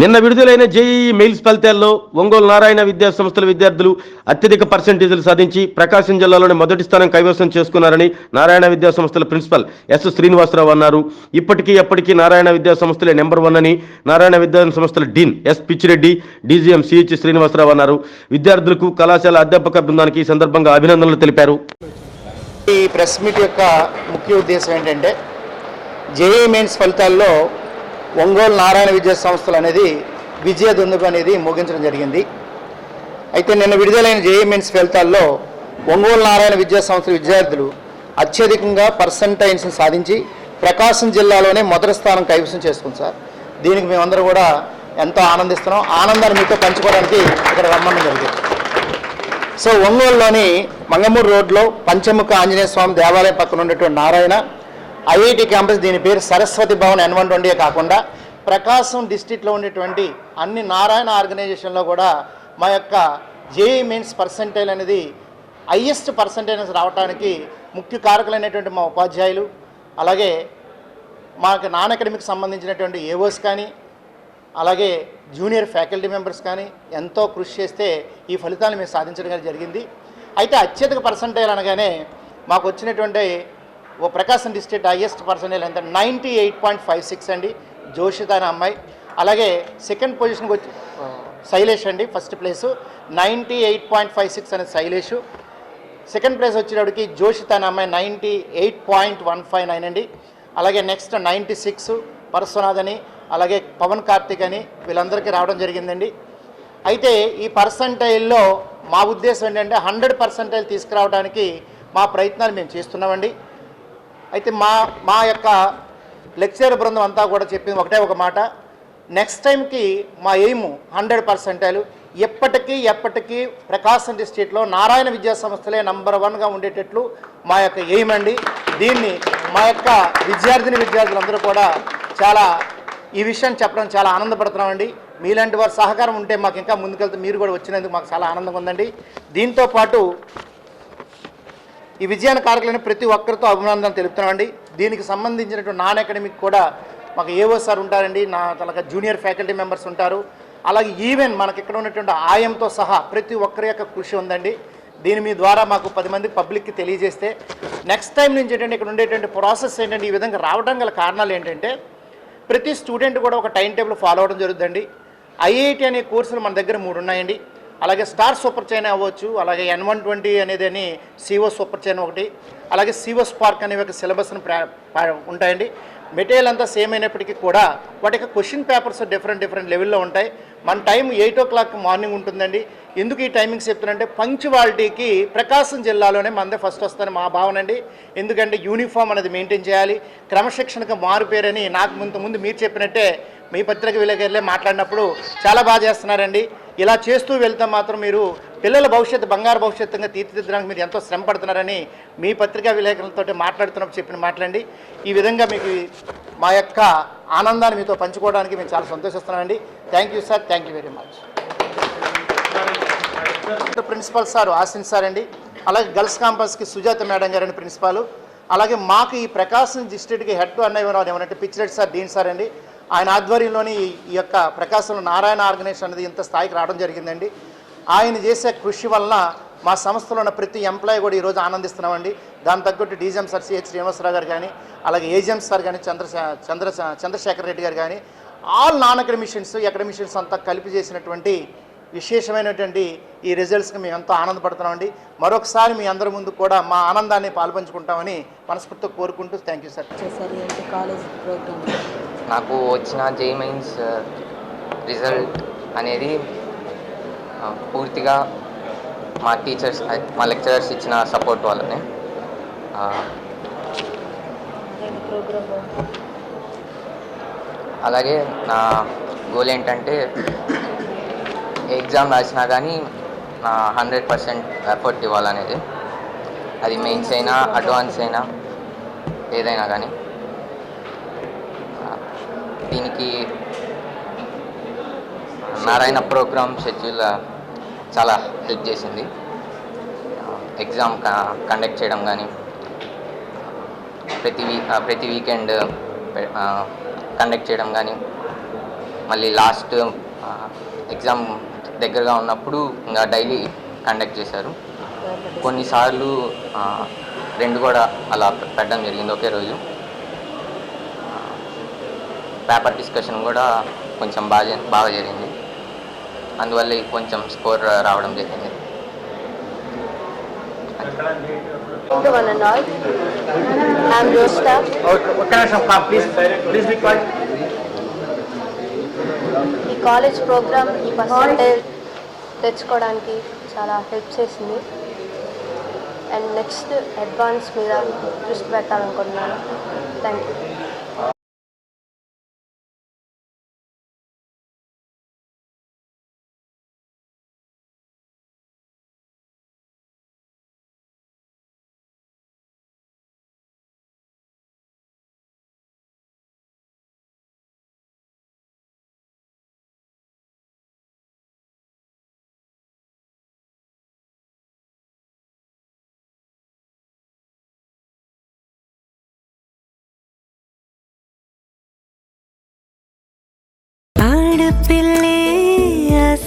నిన్న విడుదలైన JEE mails ఫలితాల్లో ఒంగోలు నారాయణ విద్యా సంస్థల విద్యార్థులు అత్యధిక పర్సెంటేజీలు సాధించి ప్రకాశం జిల్లాలోని మొదటి స్థానం కైవసం చేసుకున్నారని నారాయణ విద్యా సంస్థల ప్రిన్సిపల్ ఎస్ శ్రీనివాసరావు అన్నారు. ఇప్పటికీ ఎప్పటికీ నారాయణ విద్యా సంస్థలే నెంబర్ వన్ అని నారాయణ విద్యా సంస్థల dean S Pichireddy DGM CH Srinivasarao అన్నారు. విద్యార్థులకు కళాశాల అధ్యాపక బృందానికి ఈ సందర్భంగా అభినందనలు తెలిపారు. ఈ ప్రెస్ మీట్ యొక్క ముఖ్య ఉద్దేశం ఏంటంటే జేఈ మెయిన్స్ ఫలితాల్లో ఒంగోలు నారాయణ విద్యా సంస్థలు అనేది విజయ దుందుకు అనేది ముగించడం జరిగింది. అయితే నిన్న విడుదలైన జేఈ ఫలితాల్లో ఒంగోలు నారాయణ విద్యా సంస్థల విద్యార్థులు అత్యధికంగా పర్సంటైన్స్ సాధించి ప్రకాశం జిల్లాలోనే మొదటి స్థానం కైవసం చేసుకుంది సార్. దీనికి మేమందరూ కూడా ఎంతో ఆనందిస్తున్నాం. ఆనందాన్ని మీతో పంచుకోవడానికి ఇక్కడ రమ్మని జరిగింది. సో ఒంగోలులోని మంగమూరు రోడ్లో పంచముఖ ఆంజనేయ స్వామి దేవాలయం పక్కన ఉన్నటువంటి నారాయణ ఐఐటి క్యాంపస్ దీని పేరు Saraswathi Bhavan N one twenty కాకుండా ప్రకాశం డిస్టిక్లో ఉండేటువంటి అన్ని నారాయణ ఆర్గనైజేషన్లో కూడా మా యొక్క జేఈ మెయిన్స్ పర్సంటైల్ అనేది హయ్యెస్ట్ పర్సంటేజ్ రావడానికి ముఖ్య కారకులైనటువంటి మా ఉపాధ్యాయులు అలాగే మాకు నాన్ అకాడమిక్ సంబంధించినటువంటి ఏవోస్ కానీ అలాగే జూనియర్ ఫ్యాకల్టీ మెంబర్స్ కానీ ఎంతో కృషి చేస్తే ఈ ఫలితాలు మేము సాధించడం జరిగింది. అయితే అత్యధిక పర్సంటేజ్ అనగానే మాకు వచ్చినటువంటి ఓ ప్రకాశం డిస్ట్రిక్ట్ హైయెస్ట్ పర్సనల్ ఎంత ninety eight point five six అండి. జోషిత అనే అమ్మాయి. అలాగే సెకండ్ పొజిషన్కి వచ్చి శైలేష్ అండి first place. Ninety eight point five six అనేది శైలేషు. సెకండ్ ప్లేస్ వచ్చేటప్పటికి జోషిత అనే అమ్మాయి ninety eight point one five nine అండి. అలాగే నెక్స్ట్ నైంటీ సిక్స్ పరశ్వనాథ్ అని అలాగే పవన్ కార్తిక్ అని వీళ్ళందరికీ రావడం జరిగిందండి. అయితే ఈ పర్సంటైల్లో మా ఉద్దేశం ఏంటంటే హండ్రెడ్ పర్సంటైల్ తీసుకురావడానికి మా ప్రయత్నాలు మేము చేస్తున్నామండి. అయితే మా మా యొక్క లెక్చర్ బృందం అంతా కూడా చెప్పింది ఒకటే ఒక మాట. నెక్స్ట్ టైంకి మా ఎయిమ్ హండ్రెడ్ పర్సెంటైలు ఎప్పటికీ ఎప్పటికీ ప్రకాశం డిస్టిక్లో నారాయణ విద్యా సంస్థలే నంబర్ వన్గా ఉండేటట్లు మా యొక్క ఎయిమ్ అండి. దీన్ని మా యొక్క విద్యార్థిని విద్యార్థులందరూ కూడా చాలా ఈ విషయం చెప్పడం చాలా ఆనందపడుతున్నామండి మీలాంటి వారి సహకారం ఉంటే మాకు ఇంకా ముందుకెళ్తే మీరు కూడా వచ్చినందుకు మాకు చాలా ఆనందంగా ఉందండి. దీంతో పాటు ఈ విజయాన్ని కారకులైన ప్రతి ఒక్కరితో అభినందన తెలుపుతున్నామండి. దీనికి సంబంధించినటువంటి నాన్ అకాడమిక్ కూడా మాకు ఏవో సార్ ఉంటారండి. నా అలాగే జూనియర్ ఫ్యాకల్టీ మెంబర్స్ ఉంటారు. అలాగే ఈవెన్ మనకి ఇక్కడ ఉన్నటువంటి ఆయంతో సహా ప్రతి ఒక్కరి యొక్క కృషి ఉందండి. దీని మీ ద్వారా మాకు పది మంది పబ్లిక్కి తెలియజేస్తే నెక్స్ట్ టైం నుంచి ఏంటంటే ఇక్కడ ఉండేటువంటి ప్రాసెస్ ఏంటంటే ఈ విధంగా రావడం గల కారణాలు ఏంటంటే ప్రతి స్టూడెంట్ కూడా ఒక టైం టేబుల్ ఫాలో అవడం జరుగుతుందండి. ఐఐటి అనే కోర్సులు మన దగ్గర మూడు ఉన్నాయండి. అలాగే స్టార్ సూపర్ చైన్ అవ్వచ్చు అలాగే ఎన్ వన్ ట్వంటీ అనేది అని సివో సూపర్ చైన్ ఒకటి అలాగే సిఓ స్పార్క్ అనే ఒక సిలబస్ని ఉంటాయండి. మెటీరియల్ అంతా సేమ్ అయినప్పటికీ కూడా వాటి యొక్క క్వశ్చన్ పేపర్స్ డిఫరెంట్ డిఫరెంట్ లెవెల్లో ఉంటాయి. మన time eight o'clock morning ఉంటుందండి. ఎందుకు ఈ టైమింగ్స్ చెప్తున్నానంటే పంక్చువాలిటీకి ప్రకాశం జిల్లాలోనే మనదే ఫస్ట్ వస్తుందని మా భావన అండి ఎందుకంటే యూనిఫామ్ అనేది మెయింటైన్ చేయాలి. క్రమశిక్షణకు మారు పేరని నాకు ముందు ముందు మీరు చెప్పినట్టే మీ పత్రిక విలేకరులే మాట్లాడినప్పుడు చాలా బాగా చేస్తున్నారండి. ఇలా చేస్తూ వెళ్తే మాత్రం మీరు పిల్లల భవిష్యత్తు బంగారు భవిష్యత్తుగా తీర్చిదిద్దడానికి మీరు ఎంతో శ్రమ పడుతున్నారని మీ పత్రికా విలేకరులతో మాట్లాడుతున్నప్పుడు చెప్పిన మాట్లాడండి ఈ విధంగా మీకు మా యొక్క ఆనందాన్ని మీతో పంచుకోవడానికి మేము చాలా సంతోషిస్తున్నామండి. Thank you sir thank you very much principal sir Asin sir అండి. అలాగే గర్ల్స్ క్యాంపస్కి సుజాత మేడం గారని ప్రిన్సిపాల్ అలాగే మాకు ఈ ప్రకాశం డిస్ట్రిక్ట్కి హెడ్ టు అన్నయ్య ఏమంటే పిచ్చిరెడ్డి సార్ డీన్ సార్ అండి. ఆయన ఆధ్వర్యంలోని ఈ- యొక్క ప్రకాశంలో నారాయణ ఆర్గనైజేషన్ అనేది ఇంత స్థాయికి రావడం జరిగిందండి. ఆయన చేసే కృషి వలన మా సంస్థలో ఉన్న ప్రతి ఎంప్లాయీ కూడా ఈరోజు ఆనందిస్తున్నామండి. దాని తగ్గట్టు డీజీఎం సార్ సిహెచ్ శ్రీనివాసరావు గారు కానీ అలాగే ఏజిఎం సార్ కానీ చంద్ర చంద్ర చంద్రశేఖర్ రెడ్డి గారు కానీ ఆల్ నాన్ అకాడమిషియన్స్ అకాడమిషియన్స్ అంతా కలిపి చేసినటువంటి విశేషమైనటువంటి ఈ రిజల్ట్స్కి మేము ఎంతో ఆనందపడుతున్నామండి. మరొకసారి మీ అందరి ముందు కూడా మా ఆనందాన్ని పాల్పంచుకుంటామని మనస్ఫూర్తిగా కోరుకుంటూ థ్యాంక్ యూ సార్ నాకు వచ్చిన జేఈ మెయిన్స్ రిజల్ట్ అనేది పూర్తిగా మా టీచర్స్ మా లెక్చరర్స్ ఇచ్చిన సపోర్ట్ వల్లనే. ఆ, ప్రోగ్రామ్ అలాగే నా గోల్ ఏంటంటే ఎగ్జామ్ రాసినా కానీ నా హండ్రెడ్ పర్సెంట్ ఎఫర్ట్ ఇవ్వాలనేది. అది మెయిన్స్ అయినా అడ్వాన్స్ అయినా ఏదైనా కానీ. దీనికి నారాయణ ప్రోగ్రామ్ షెడ్యూల్ చాలా హెల్ప్ చేసింది. ఎగ్జామ్ కండక్ట్ చేయడం కానీ ప్రతి వీ ప్రతి వీకెండ్ కండక్ట్ చేయడం కానీ మళ్ళీ లాస్ట్ ఎగ్జామ్ దగ్గరగా ఉన్నప్పుడు ఇంకా డైలీ కండక్ట్ చేశారు. కొన్నిసార్లు రెండు కూడా అలా పెట్టడం జరిగింది ఒకే రోజు. పేపర్ డిస్కషన్ కూడా కొంచెం బాగా బాగా జరిగింది. అందువల్ల కొంచెం స్కోర్ రావడం జరిగింది. To one and all. I'm Rosta. ఈ కాలేజ్ ప్రోగ్రామ్ ఈ పర్సంటేజ్ తెచ్చుకోవడానికి చాలా హెల్ప్ చేసింది. అండ్ నెక్స్ట్ అడ్వాన్స్ మీద దృష్టి పెట్టాలనుకుంటున్నాను. Thank you